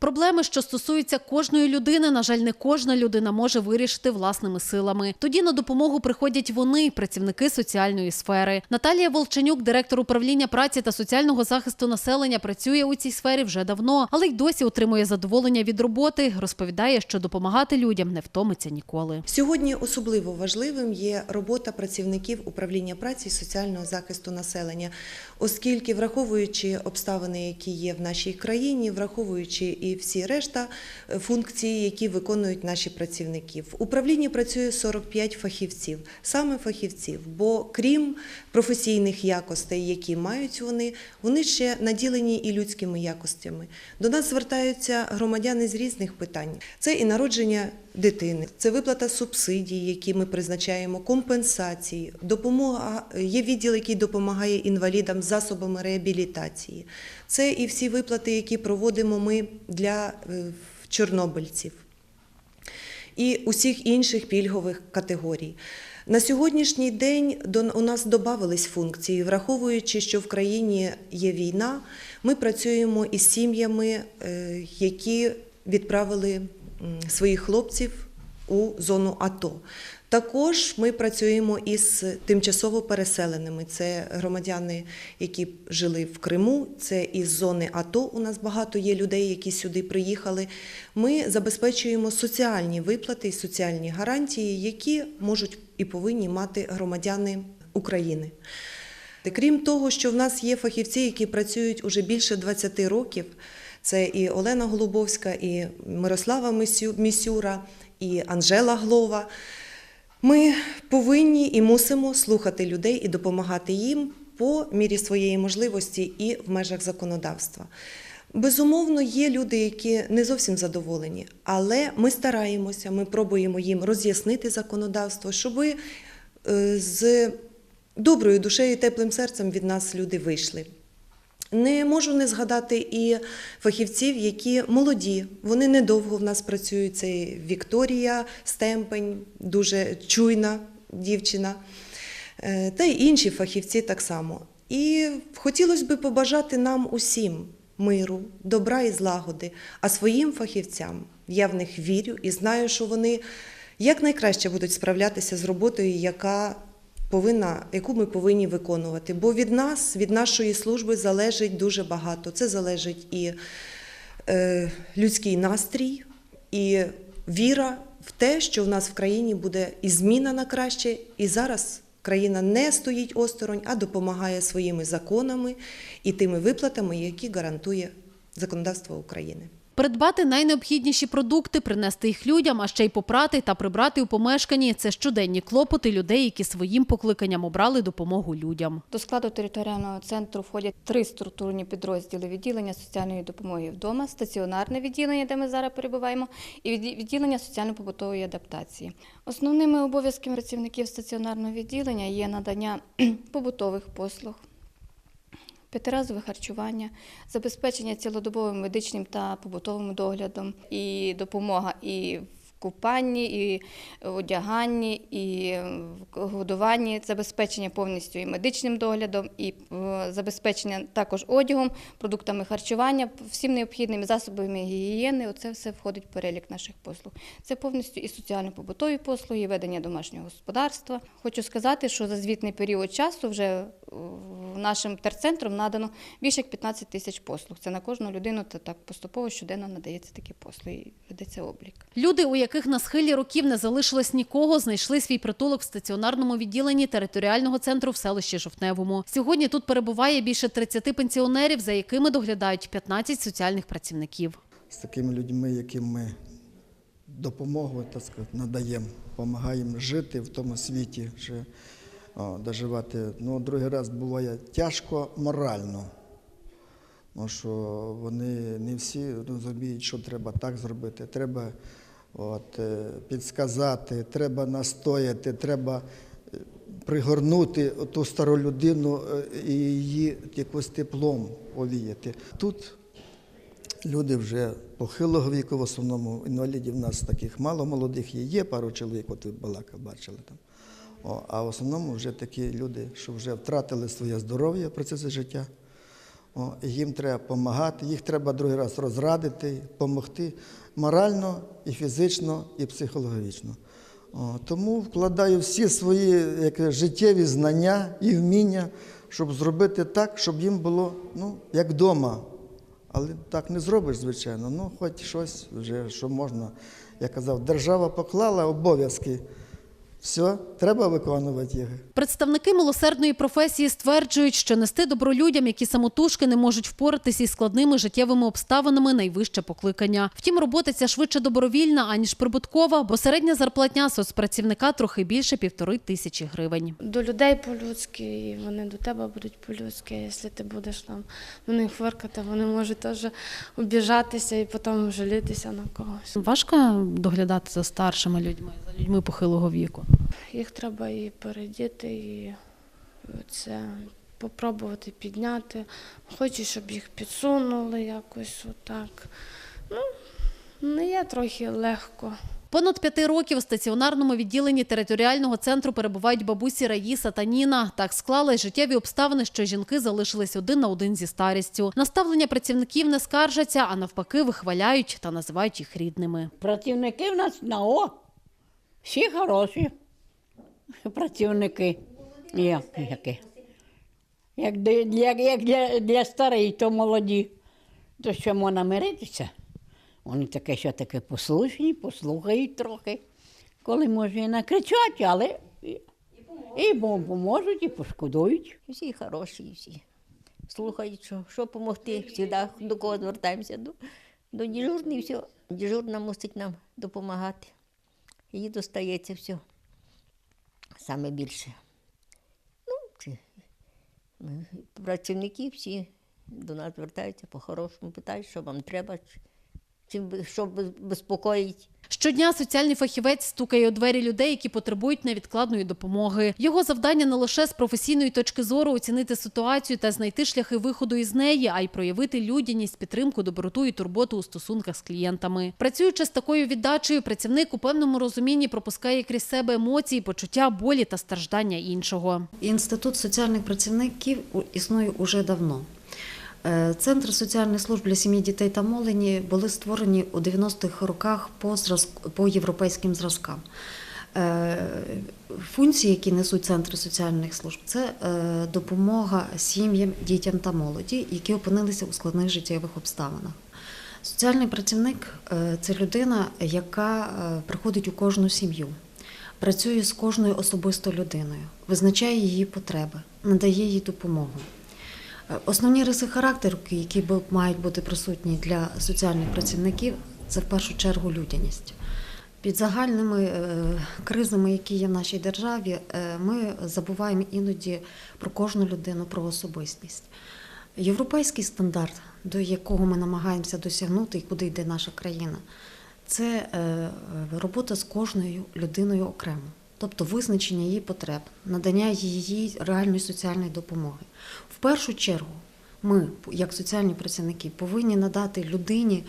Проблеми, що стосуються кожної людини, на жаль, не кожна людина може вирішити власними силами. Тоді на допомогу приходять вони, працівники соціальної сфери. Наталія Волченюк, директор управління праці та соціального захисту населення, працює у цій сфері вже давно, але й досі отримує задоволення від роботи. Розповідає, що допомагати людям не втомиться ніколи. Сьогодні особливо важливим є робота працівників управління праці і соціального захисту населення, оскільки, враховуючи обставини, які є в нашій країні, враховуючи і всі решта функції, які виконують наші працівники. В управлінні працює 45 фахівців, саме фахівців, бо крім професійних якостей, які мають вони, вони ще наділені і людськими якостями. До нас звертаються громадяни з різних питань. Це і народження дитини, це виплата субсидій, які ми призначаємо, компенсації, допомога. Є відділ, який допомагає інвалідам з засобами реабілітації. Це і всі виплати, які проводимо ми для е, чорнобильців і усіх інших пільгових категорій. На сьогоднішній день у нас додавались функції, враховуючи, що в країні є війна, ми працюємо із сім'ями, е, які відправили своїх хлопців у зону АТО. Також ми працюємо із тимчасово переселеними. Це громадяни, які жили в Криму, це із зони АТО. У нас багато є людей, які сюди приїхали. Ми забезпечуємо соціальні виплати і соціальні гарантії, які можуть і повинні мати громадяни України. Крім того, що в нас є фахівці, які працюють уже більше 20 років. Це і Олена Голубовська, і Мирослава Місюра, і Анжела Глова. Ми повинні і мусимо слухати людей і допомагати їм по мірі своєї можливості і в межах законодавства. Безумовно, є люди, які не зовсім задоволені, але ми стараємося, ми пробуємо їм роз'яснити законодавство, щоб з доброю душею і теплим серцем від нас люди вийшли. Не можу не згадати і фахівців, які молоді. Вони недовго в нас працюють. Це Вікторія Стемпень, дуже чуйна дівчина, е, та й інші фахівці так само. І хотілося б побажати нам усім миру, добра і злагоди, а своїм фахівцям я в них вірю і знаю, що вони якнайкраще будуть справлятися з роботою, яка повинна, яку ми повинні виконувати. Бо від нас, від нашої служби залежить дуже багато. Це залежить і е, людський настрій, і віра в те, що в нас в країні буде і зміна на краще, і зараз. Країна не стоїть осторонь, а допомагає своїми законами і тими виплатами, які гарантує законодавство України. Придбати найнеобхідніші продукти, принести їх людям, а ще й попрати та прибрати у помешканні це щоденні клопоти людей, які своїм покликанням обрали допомогу людям. До складу територіального центру входять три структурні підрозділи відділення соціальної допомоги вдома, стаціонарне відділення, де ми зараз перебуваємо, і відділення соціально-побутової адаптації. Основними обов'язками працівників стаціонарного відділення є надання побутових послуг. П'ятиразове харчування, забезпечення цілодобовим медичним та побутовим доглядом, і допомога і купанні, і одяганні, і годуванні, забезпечення повністю і медичним доглядом, і е, забезпечення також одягом, продуктами харчування, всім необхідними засобами гігієни. Оце все входить в перелік наших послуг. Це повністю і соціально-побутові послуги, і ведення домашнього господарства. Хочу сказати, що за звітний період часу вже е, нашим терцентром надано більше як 15 тисяч послуг. Це на кожну людину та так поступово щоденно надається такі послуги, ведеться облік. Люди, у яких на схилі років не залишилось нікого, знайшли свій притулок в стаціонарному відділенні територіального центру в селищі Жовтневому. Сьогодні тут перебуває більше 30 пенсіонерів, за якими доглядають 15 соціальних працівників. з такими людьми, яким ми допомогу так сказати, надаємо, допомагаємо жити в тому світі, ще, доживати. Ну, другий раз буває тяжко морально. Тому що вони не всі розуміють, що треба так зробити. Треба от, е, підсказати, треба настояти, треба е, пригорнути ту стару людину е, і її якось теплом овіяти. Тут Люди вже похилого віку, в основному інвалідів у нас таких мало молодих є, є пару чоловік, от ви балака бачили там. О, а в основному вже такі люди, що вже втратили своє здоров'я процесі життя. О, їм треба допомагати, їх треба другий раз розрадити, допомогти морально, і фізично, і психологічно. О, тому вкладаю всі свої як, життєві знання і вміння, щоб зробити так, щоб їм було ну, як вдома. Але так не зробиш, звичайно. Ну, хоч щось вже, що можна. Я казав, держава поклала обов'язки. Все, треба виконувати їх. Представники милосердної професії стверджують, що нести добро людям, які самотужки не можуть впоратися із складними життєвими обставинами, найвище покликання. Втім, робота ця швидше добровільна аніж прибуткова, бо середня зарплатня соцпрацівника трохи більше півтори тисячі гривень. до людей по-людськи, і вони до тебе будуть по-людськи. Якщо ти будеш там на них фиркати, вони можуть теж обіжатися і потім жалітися на когось. Важко доглядати за старшими людьми, за людьми похилого віку. Їх треба і передіти, і це попробувати підняти. Хочу, щоб їх підсунули якось отак. Ну, не є трохи легко. Понад п'яти років у стаціонарному відділенні територіального центру перебувають бабусі Раїса та Ніна. Так склались життєві обставини, що жінки залишились один на один зі старістю. Наставлення працівників не скаржаться, а навпаки вихваляють та називають їх рідними. Працівники в нас на О. Всі хороші працівники. Як, які. Як, для, як для, для старих, то молоді. То що можна миритися? Вони таке, що таке послушні, послухають трохи. Коли може і накричать, але і, і поможуть, і пошкодують. Всі хороші, всі. Слухають, що, що допомогти. Всіда до кого звертаємося? До, до дежурної все. Дежурна мусить нам допомагати. Їй достається все. Саме більше. Ну, чи, працівники всі до нас звертаються по-хорошому, питають, що вам треба, чим що бе- безпокоїть. Щодня соціальний фахівець стукає у двері людей, які потребують невідкладної допомоги. Його завдання не лише з професійної точки зору оцінити ситуацію та знайти шляхи виходу із неї, а й проявити людяність, підтримку, доброту і турботу у стосунках з клієнтами. Працюючи з такою віддачею, працівник у певному розумінні пропускає крізь себе емоції, почуття болі та страждання іншого. Інститут соціальних працівників існує уже давно. Е, Центри соціальних служб для сім'ї, дітей та молоді були створені у 90-х роках по, по європейським зразкам. Е, Функції, які несуть центри соціальних служб, це е, допомога сім'ям, дітям та молоді, які опинилися у складних життєвих обставинах. Соціальний працівник це людина, яка приходить у кожну сім'ю, працює з кожною особисто людиною, визначає її потреби, надає їй допомогу. Основні риси характеру, які мають бути присутні для соціальних працівників, це в першу чергу людяність. Під загальними е, кризами, які є в нашій державі, е, ми забуваємо іноді про кожну людину, про особистість. Європейський стандарт, до якого ми намагаємося досягнути і куди йде наша країна, це е, робота з кожною людиною окремо, тобто визначення її потреб, надання її реальної соціальної допомоги. В першу чергу, ми, як соціальні працівники, повинні надати людині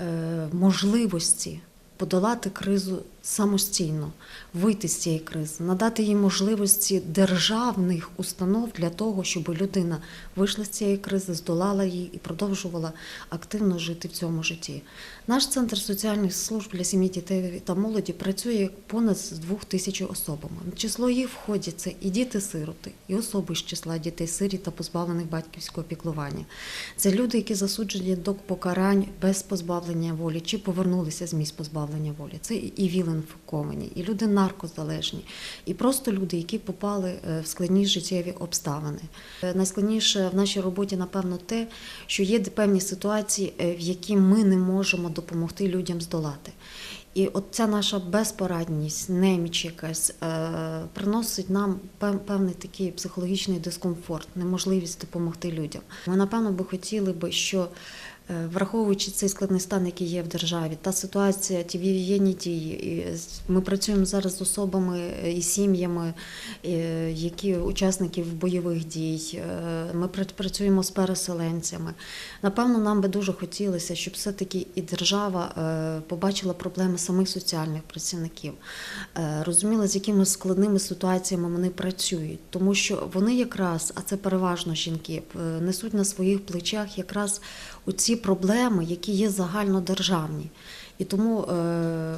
е, можливості подолати кризу самостійно, вийти з цієї кризи, надати їй можливості державних установ для того, щоб людина вийшла з цієї кризи, здолала її і продовжувала активно жити в цьому житті. Наш центр соціальних служб для сім'ї, дітей та молоді працює понад з двох тисяч особами. Число їх входять це і діти-сироти, і особи з числа дітей сиріт та позбавлених батьківського піклування. Це люди, які засуджені до покарань без позбавлення волі чи повернулися з місць позбавлення волі. Це і віл-інфіковані, і люди наркозалежні, і просто люди, які попали е, в складні життєві обставини. Е, Найскладніше в нашій роботі, напевно, те, що є певні ситуації, е, в які ми не можемо допомогти людям здолати. І от ця наша безпорадність, неміч якась приносить нам пев- певний такий психологічний дискомфорт, неможливість допомогти людям. Ми напевно би хотіли би, що Враховуючи цей складний стан, який є в державі, та ситуація, ті воєнні дії, ми працюємо зараз з особами е, і сім'ями, е, які учасників бойових дій. е, Ми працюємо з переселенцями. Напевно, нам би дуже хотілося, щоб все-таки і держава е, побачила проблеми самих соціальних працівників, е, розуміла, з якими складними ситуаціями вони працюють, тому що вони якраз, а це переважно жінки, несуть на своїх плечах якраз оці проблеми, які є загальнодержавні. І тому е,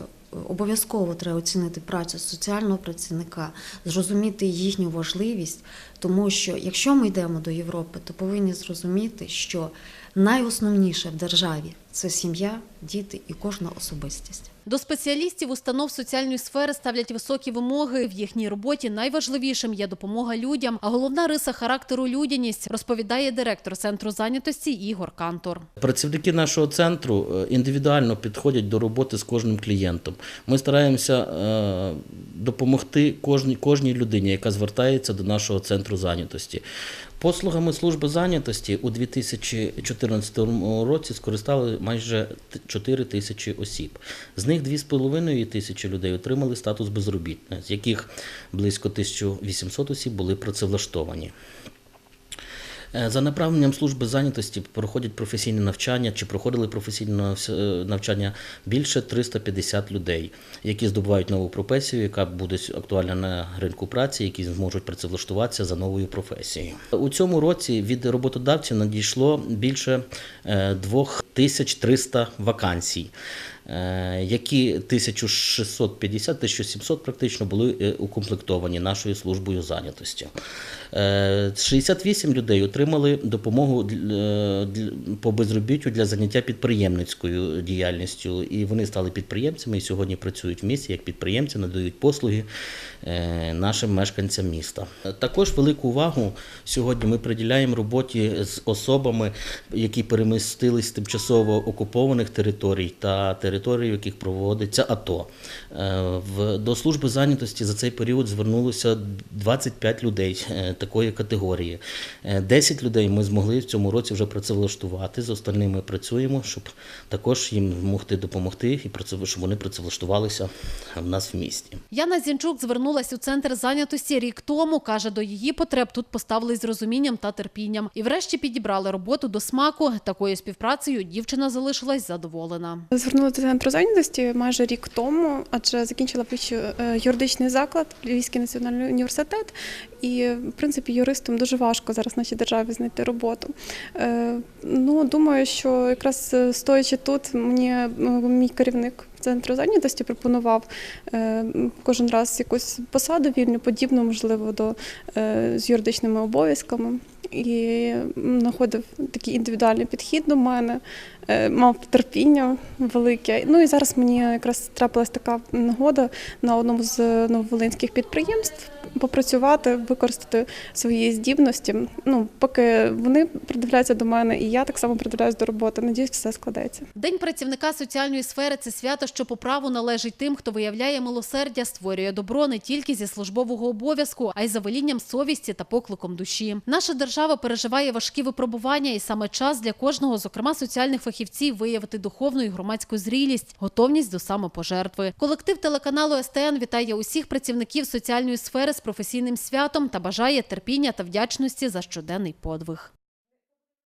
обов'язково треба оцінити працю соціального працівника, зрозуміти їхню важливість, тому що якщо ми йдемо до Європи, то повинні зрозуміти, що найосновніше в державі це сім'я, діти і кожна особистість. До спеціалістів установ соціальної сфери ставлять високі вимоги. В їхній роботі найважливішим є допомога людям, а головна риса характеру людяність, розповідає директор центру зайнятості Ігор Кантор. Працівники нашого центру е, індивідуально підходять до роботи з кожним клієнтом. Ми стараємося е, допомогти кожній, кожній людині, яка звертається до нашого центру зайнятості. Послугами служби зайнятості у 2014 році скористали майже 4 тисячі осіб. З них 2,5 тисячі людей отримали статус безробітних, з яких близько 1800 осіб були працевлаштовані. Е, За направленням служби зайнятості проходять професійне навчання чи проходили професійне е, навчання більше 350 людей, які здобувають нову професію, яка буде актуальна на ринку праці, які зможуть працевлаштуватися за новою професією. У цьому році від роботодавців надійшло більше е, 2300 вакансій. Е, Які 1650-1700 практично були е, укомплектовані нашою службою зайнятості. Е, 68 людей отримали допомогу е, по безробіттю для заняття підприємницькою діяльністю. І вони стали підприємцями і сьогодні працюють в місті як підприємці, надають послуги е, нашим мешканцям міста. Е, Також велику увагу сьогодні ми приділяємо роботі з особами, які перемістились тимчасово окупованих територій та територій, в яких проводиться АТО. Е, В, до служби зайнятості за цей період звернулося 25 людей е, такої категорії. Е, 10 людей ми змогли в цьому році вже працевлаштувати. З остальними працюємо, щоб також їм могти допомогти і щоб вони працевлаштувалися в нас в місті. Яна Зінчук звернулась у центр зайнятості рік тому. каже, до її потреб тут поставились з розумінням та терпінням. І врешті підібрали роботу до смаку. Такою співпрацею дівчина залишилась задоволена. Звернулася центру зайнятості майже рік тому, адже закінчила е, юридичний заклад, Львівський національний університет, і в принципі юристам дуже важко зараз в нашій державі знайти роботу. Е, Ну думаю, що якраз е, стоячи тут, мені е, мій керівник. Центру зайнятості пропонував кожен раз якусь посаду вільну, подібну, можливо, до з юридичними обов'язками. І знаходив такий індивідуальний підхід до мене, е, мав терпіння велике. Ну і зараз мені якраз трапилась така нагода на одному з нововолинських підприємств попрацювати, використати свої здібності. Ну, поки вони придивляються до мене, і я так само придивляюсь до роботи. Надіюсь, все складеться. День працівника соціальної сфери це свято, що по праву належить тим, хто виявляє милосердя, створює добро не тільки зі службового обов'язку, а й за велінням совісті та покликом душі. Наша держава переживає важкі випробування, і саме час для кожного, зокрема соціальних фахівців, виявити духовну і громадську зрілість, готовність до самопожертви. Колектив телеканалу СТН вітає усіх працівників соціальної сфери з професійним святом та бажає терпіння та вдячності за щоденний подвиг.